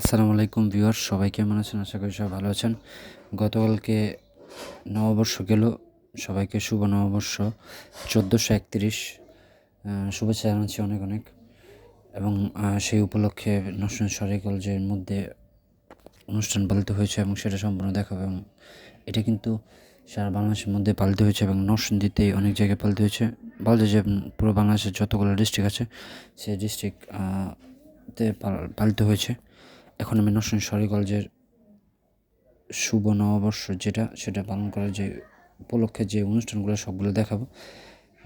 আসসালামু আলাইকুম ভিউয়ার সবাই কেমন আছেন? আশা করি সবাই ভালো আছেন। গতকালকে নববর্ষ গেল। সবাইকে শুভ নববর্ষ। চোদ্দোশো একত্রিশ শুভেচ্ছা জানাচ্ছি অনেক অনেক। এবং সেই উপলক্ষে নরসিংহ সরাই কলেজের মধ্যে অনুষ্ঠান পালিত হয়েছে এবং সেটা সম্পূর্ণ দেখাবে এবং এটা কিন্তু সারা বাংলাদেশের মধ্যে পালিত হয়েছে এবং নরসিংদীতে অনেক জায়গায় পালিত হয়েছে। বলতে যে পুরো বাংলাদেশের যতগুলো ডিস্ট্রিক্ট আছে, সেই ডিস্ট্রিক্ট তে পালিত হয়েছে। এখন আমি নরসিংহ সরাই কলেজের শুভ নববর্ষ যেটা, সেটা পালন করার যে উপলক্ষে যে অনুষ্ঠানগুলো সবগুলো দেখাবো।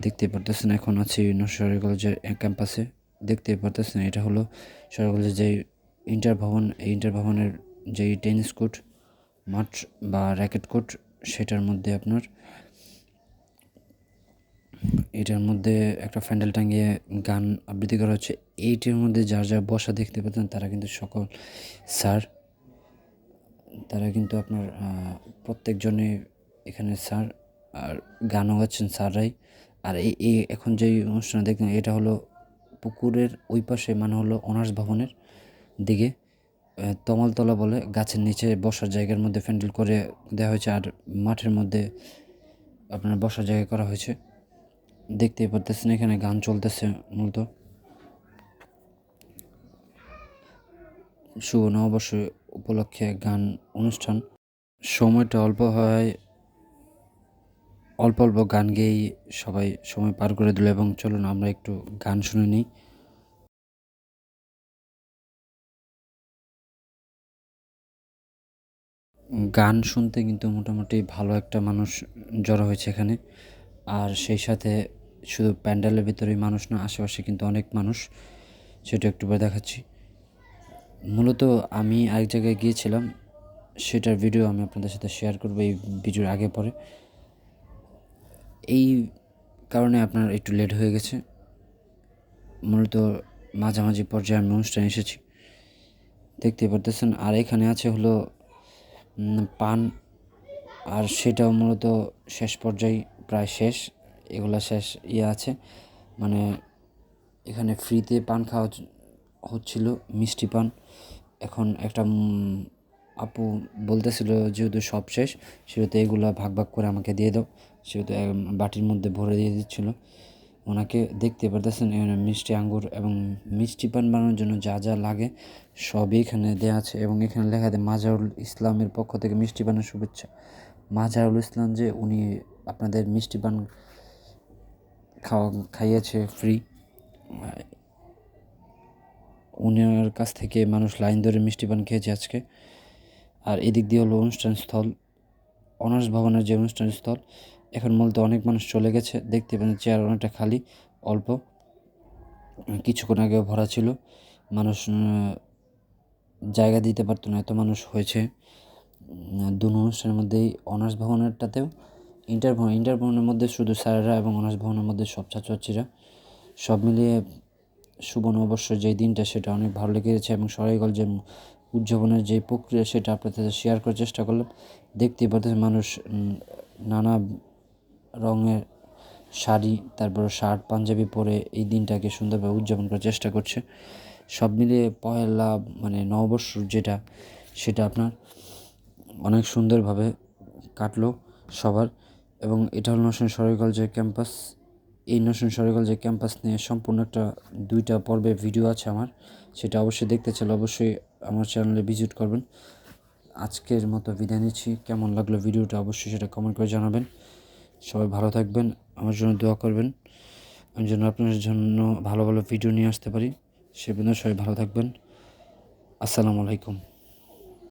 দেখতে পারতেছেন এখন আছি নরসিংহ কলেজের ক্যাম্পাসে। দেখতে পারতেছেন এটা হলো সরকারি কলেজের যে ইন্টার ভবন, এই ইন্টার ভবনের যেই টেনিস কোর্ট, মাঠ বা র্যাকেট কোর্ট, সেটার মধ্যে আপনার এটার মধ্যে একটা ফ্যান্ডেল টাঙিয়ে গান আবৃত্তি করা হচ্ছে। এইটির মধ্যে যার যা বসা দেখতে পেতেন, তারা কিন্তু সকল স্যার, তারা কিন্তু আপনার প্রত্যেকজনে এখানে স্যার আর গানও গাচ্ছেন স্যাররাই। আর এই এখন যেই অনুষ্ঠান দেখলেন, এটা হলো পুকুরের ওই পাশে মানে হলো অনার্স ভবনের দিকে তমালতলা বলে, গাছের নিচে বসার জায়গার মধ্যে প্যান্ডেল করে দেওয়া হয়েছে। আর মাঠের মধ্যে আপনার বসার জায়গা করা হয়েছে। দেখতেই পারতেছেন, এখানে গান চলতেছে মূলত। শুভ নববর্ষ উপলক্ষে গান অনুষ্ঠান। সময়টা অল্প হয়, অল্প অল্প গান গেয়েই সবাই সময় পার করে দিল এবং চলুন আমরা একটু গান শুনে নিই। গান শুনতে কিন্তু মোটামুটি ভালো একটা মানুষ জড়ো হয়েছে এখানে। আর সেই সাথে শুধু প্যান্ডেলের ভিতরেই মানুষ না, আশেপাশে কিন্তু অনেক মানুষ। সেটা একটু পরে দেখাচ্ছি। মূলত আমি আরেক জায়গায় গিয়েছিলাম, সেটার ভিডিও আমি আপনাদের সাথে শেয়ার করব এই ভিডিওর আগে পরে। এই কারণে আপনার একটু লেট হয়ে গেছে। মূলত মাঝামাঝি পর্যায়ে আমি অনুষ্ঠানে এসেছি। দেখতে পারতেছেন, আর এখানে আছে হলো পান। আর সেটাও মূলত শেষ পর্যায়ে, প্রায় শেষ। এগুলা শেষ ইয়ে আছে। মানে এখানে ফ্রিতে পান খাওয়া হচ- হচ্ছিল, মিষ্টি পান। এখন একটা আপু বলতেছিল যেহেতু সব শেষ, সেহেতু এগুলা ভাগ ভাগ করে আমাকে দিয়ে দাও। সেহেতু বাটির মধ্যে ভরে দিয়ে দিচ্ছিল। ওনাকে দেখতে পারতেছেন মিষ্টি আঙ্গুর এবং মিষ্টি পান বানানোর জন্য যা যা লাগে সবই এখানে দেওয়া আছে এবং এখানে লেখা দেয় মাজারুল ইসলামের পক্ষ থেকে মিষ্টি পানের শুভেচ্ছা। মাজারুল ইসলাম যে উনি আপনাদের মিষ্টি পান খাওয়া খাইয়েছে ফ্রি উনার কাছ থেকে মানুষ লাইন ধরে মিষ্টি পান খেয়েছে আজকে। আর এদিক দিয়ে হলো অনুষ্ঠান স্থল। অনার্স ভবনের যে অনুষ্ঠান স্থল, এখন মূলত অনেক মানুষ চলে গেছে। দেখতে পাবেন চেয়ার অনেকটা খালি, অল্প। কিছুক্ষণ আগেও ভরা ছিল। মানুষ জায়গা দিতে পারতো না, এত মানুষ হয়েছে। দুটো অনুষ্ঠানের মধ্যেই অনার্স ভবনেরটাতেও ইন্টার ভবন ইন্টার ভবনের মধ্যে শুধু স্যারেরা এবং অনার্স ভবনের মধ্যে সব ছাত্রছাত্রীরা। সব মিলিয়ে শুভ নববর্ষ যেই দিনটা, সেটা অনেক ভালো লেগেছে এবং সরাইগল যে উদযাপনের যে প্রক্রিয়া, সেটা আপনাদের শেয়ার করার চেষ্টা করলাম। দেখতেই পাচ্ছেন মানুষ নানা রঙের শাড়ি, তারপর শার্ট, পাঞ্জাবি পরে এই দিনটাকে সুন্দরভাবে উদযাপন করার চেষ্টা করছে। সব মিলিয়ে পয়লা মানে নববর্ষ যেটা, সেটা আপনার অনেক সুন্দরভাবে কাটলো সবার। এবং এটা হলো নরসিংহ সরকারি কলেজের ক্যাম্পাস। এই নরসিংহ সরকারি কলেজের ক্যাম্পাস নিয়ে সম্পূর্ণ একটা দুইটা পর্বে ভিডিও আছে আমার, সেটা অবশ্যই দেখতে চাইলে অবশ্যই আমার চ্যানেলে ভিজিট করবেন। আজকের মতো বিদায় নিচ্ছি। কেমন লাগল ভিডিওটা অবশ্যই সেটা কমেন্ট করে জানাবেন। সবাই ভালো থাকবেন, আমার জন্য দোয়া করবেন। আমি যেন আপনাদের জন্য ভালো ভালো ভিডিও নিয়ে আসতে পারি। সে সবাই ভালো থাকবেন। আসসালামু আলাইকুম।